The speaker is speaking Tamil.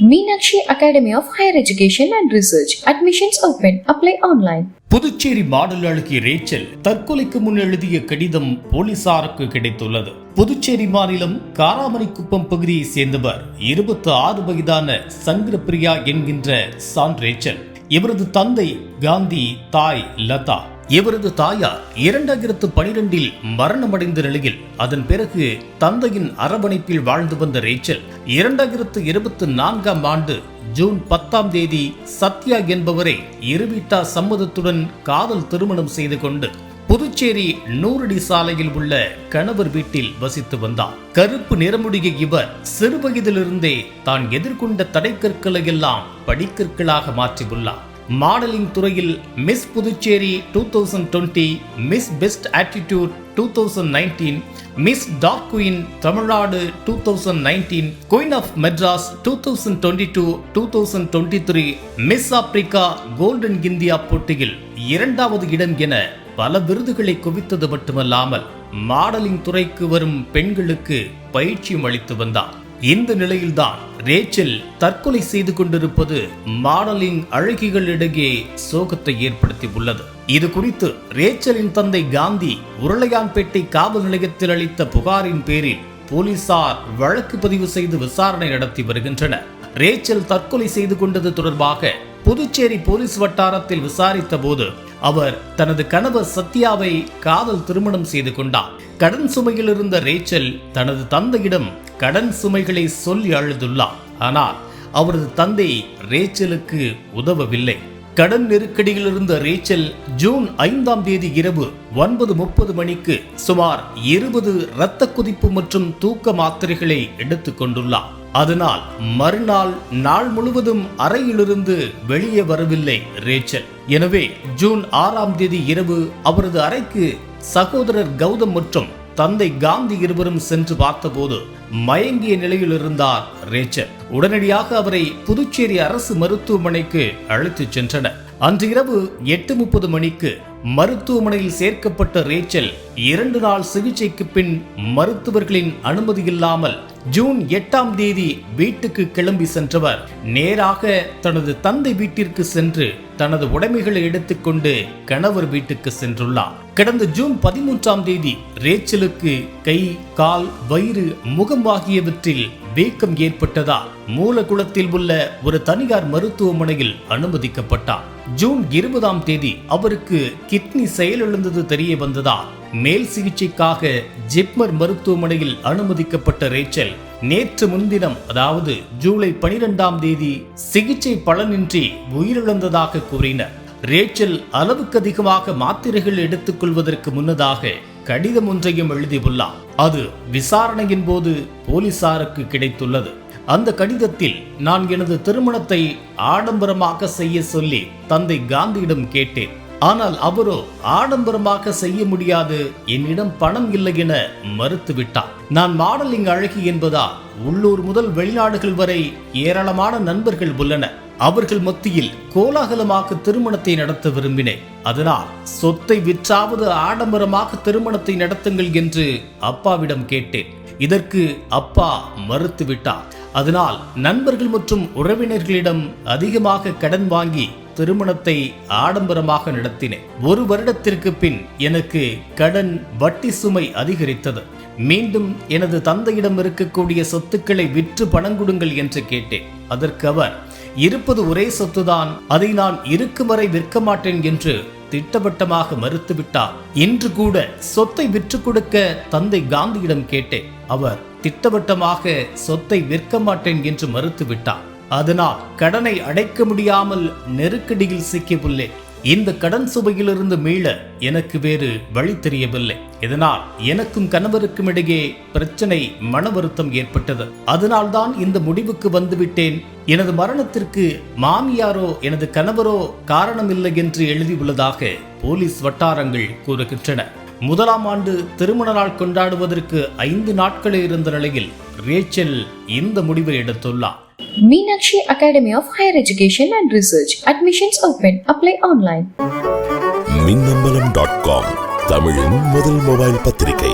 Meenakshi academy of higher education and research admissions open apply online Puducherry model அழகி ரேச்சல் தற்கொலைக்கு முன் எழுதிய கடிதம் போலீசாருக்கு கிடைத்துள்ளது. புதுச்சேரி மாநிலம் காராமணிக்குப்பம் பகுதியை சேர்ந்தவர் இருபத்தி ஆறு வயதான சங்கரபிரியா என்கின்ற சான் ரேச்சல். இவரது தந்தை காந்தி தாய் லதா. இவரது தாயார் இரண்டாயிரத்து பனிரெண்டில் மரணமடைந்த நிலையில் அதன் பிறகு தந்தையின் அரவணைப்பில் வாழ்ந்து வந்த ரேச்சல் இரண்டாயிரத்து இருபத்தி நான்காம் ஆண்டு ஜூன் பத்தாம் தேதி சத்யா என்பவரை இருவீட்டார் சம்மதத்துடன் காதல் திருமணம் செய்து கொண்டு புதுச்சேரி நூறடி சாலையில் உள்ள கணவர் வீட்டில் வசித்து வந்தார். கருப்பு நிறமுடைய இவர் சிறுவயதிலிருந்தே தான் எதிர்கொண்ட தடைக்கற்களை எல்லாம் படிக்கற்களாக மாற்றியுள்ளார். மாடலிங் துறையில் miss Puducherry two thousand twenty miss best attitude two thousand nineteen miss talk queen Tamilnadu two thousand nineteen queen of Madras two thousand twenty two two thousand twenty three miss Africa golden India போட்டியில் இரண்டாவது இடம் என பல விருதுகளை குவித்தது மட்டுமல்லாமல் மாடலிங் துறைக்கு வரும் பெண்களுக்கு பயிற்சியும் அளித்து வந்தார் இந்த நிலையில்தான் ரேச்சல் தற்கொலை செய்து கொண்டிருப்பது மாடலிங் அழகிகளிடையே சோகத்தை ஏற்படுத்தி உள்ளது இது குறித்து ரேச்சலின் தந்தை காந்தி உருளையான்பேட்டை காவல் நிலையத்தில் அளித்த புகாரின் பேரில் போலீசார் வழக்கு பதிவு செய்து விசாரணை நடத்தி வருகின்றனர். ரேச்சல் தற்கொலை செய்து கொண்டது தொடர்பாக புதுச்சேரி போலீஸ் வட்டாரத்தில் விசாரித்த போது அவர் தனது கணவர் சத்யாவை காதல் திருமணம் செய்து கொண்டார். கடன் சுமையில் இருந்த ரேச்சல் தனது தந்தையிடம் கடன் சுமைகளை சொல்லி அழுதுள்ளார். ஆனால் அவரது தந்தை ரேச்சலுக்கு உதவவில்லை. கடன் நெருக்கடியில் இருந்த ரேச்சல் ஜூன் ஐந்தாம் தேதி இரவு ஒன்பது முப்பது மணிக்கு சுமார் இருபது இரத்த குதிப்பு மற்றும் தூக்க மாத்திரைகளை எடுத்துக் கொண்டுள்ளார். அதனால் மறுநாள் நாள் முழுவதும் அறையிலிருந்து வெளியே வரவில்லை ரேச்சல். எனவே ஜூன் ஆறாம் தேதி இரவு அவரது அறைக்கு சகோதரர் கௌதம் மற்றும் தந்தை காந்தி இருவரும் சென்று பார்த்தபோது மயங்கிய நிலையில் இருந்தார் ரேச்சல். உடனடியாக அவரை புதுச்சேரி அரசு மருத்துவமனைக்கு அழைத்துச் சென்றனர். அன்று இரவு எட்டு முப்பது மணிக்கு மருத்துவமனையில் சேர்க்கப்பட்ட ரேச்சல் இரண்டு நாள் சிகிச்சைக்கு பின் மருத்துவர்களின் அனுமதி இல்லாமல் ஜூன் எட்டாம் தேதி வீட்டுக்கு கிளம்பி சென்றவர். நேராக தனது தந்தை வீட்டிற்கு சென்று தனது உடைமைகளை எடுத்துக்கொண்டு கணவர் வீட்டுக்கு சென்றுள்ளார். கடந்த ஜூன் பதிமூன்றாம் தேதி ரேச்சலுக்கு கை கால் வயிறு முகம் ஆகியவற்றில் வீக்கம் ஏற்பட்டதால் மூலகுளத்தில் உள்ள ஒரு தனியார் மருத்துவமனையில் அனுமதிக்கப்பட்டார். ஜூன் இருபதாம் தேதி அவருக்கு கிட்னி செயலிழந்தது தெரிய வந்ததால் மேல் சிகிச்சைக்காக ஜிப்மர் மருத்துவமனையில் அனுமதிக்கப்பட்ட ரேச்சல் நேற்று முன்தினம் அதாவது ஜூலை பனிரெண்டாம் தேதி சிகிச்சை பலனின்றி உயிரிழந்ததாக கூறினர். ரேச்சல் அளவுக்கு அதிகமாக மாத்திரைகள் எடுத்துக்கொள்வதற்கு முன்னதாக கடிதம் ஒன்றையும் எழுதியுள்ளார். அது விசாரணையின் போது போலீசாருக்கு கிடைத்துள்ளது. அந்த கடிதத்தில் நான் எனது திருமணத்தை ஆடம்பரமாக செய்ய சொல்லி தந்தை காந்தியிடம் கேட்டேன். ஆனால் அவரோ ஆடம்பரமாக செய்ய முடியாது என்னிடம் பணம் இல்லை என மறுத்துவிட்டார். நான் மாடலிங் அழகி என்பதால் உள்ளூர் முதல் வெளிநாடுகள் வரை ஏராளமான நண்பர்கள் உள்ளனர் அவர்கள் மத்தியில் கோலாகலமாக திருமணத்தை நடத்த விரும்பினேன். அதனால் சொத்தை விற்றாவது ஆடம்பரமாக திருமணத்தை நடத்துங்கள் என்று அப்பாவிடம் கேட்டேன். இதற்கு அப்பா மறுத்துவிட்டார். அதனால் நண்பர்கள் மற்றும் உறவினர்களிடம் அதிகமாக கடன் வாங்கி திருமணத்தை ஆடம்பரமாக நடத்தினேன். ஒரு வருடத்திற்கு பின் எனக்கு கடன் வட்டி சுமை அதிகரித்தது. மீண்டும் எனது தந்தையிடம் இருக்கக்கூடிய சொத்துக்களை விற்று பணம் கொடுங்கள் என்று கேட்டேன். அதற்கு அவர் இருப்பது ஒரே சொத்துதான் அதை நான் இருக்கும் வரை விற்க மாட்டேன் என்று திட்டவட்டமாக மறுத்துவிட்டார். இன்று கூட சொத்தை விற்று கொடுக்க தந்தை காந்தியிடம் கேட்டேன். அவர் திட்டவட்டமாக சொத்தை விற்க மாட்டேன் என்று மறுத்துவிட்டார். அதனால் கடனை அடைக்க முடியாமல் நெருக்கடியில் சிக்கியுள்ளேன். இந்த கடன் சுவையிலிருந்து மீள எனக்கு வேறு வழி தெரியவில்லை. இதனால் எனக்கும் கணவருக்கும் இடையே பிரச்சனை மன வருத்தம் ஏற்பட்டது. அதனால்தான் இந்த முடிவுக்கு வந்துவிட்டேன். எனது மரணத்திற்கு மாமியாரோ எனது கணவரோ காரணமில்லை என்று எழுதியுள்ளதாக போலீஸ் வட்டாரங்கள் கூறுகின்றன. முதலாம் ஆண்டு திருமண நாள் கொண்டாடுவதற்கு ஐந்து நாட்களே இருந்த நிலையில் ரேச்சல் இந்த முடிவை எடுத்துள்ளார். Meenakshi Academy of Higher Education and Research. Admissions open. Apply online. Minnambalam dot com தமிழின் முதல் மொபைல் பத்திரிகை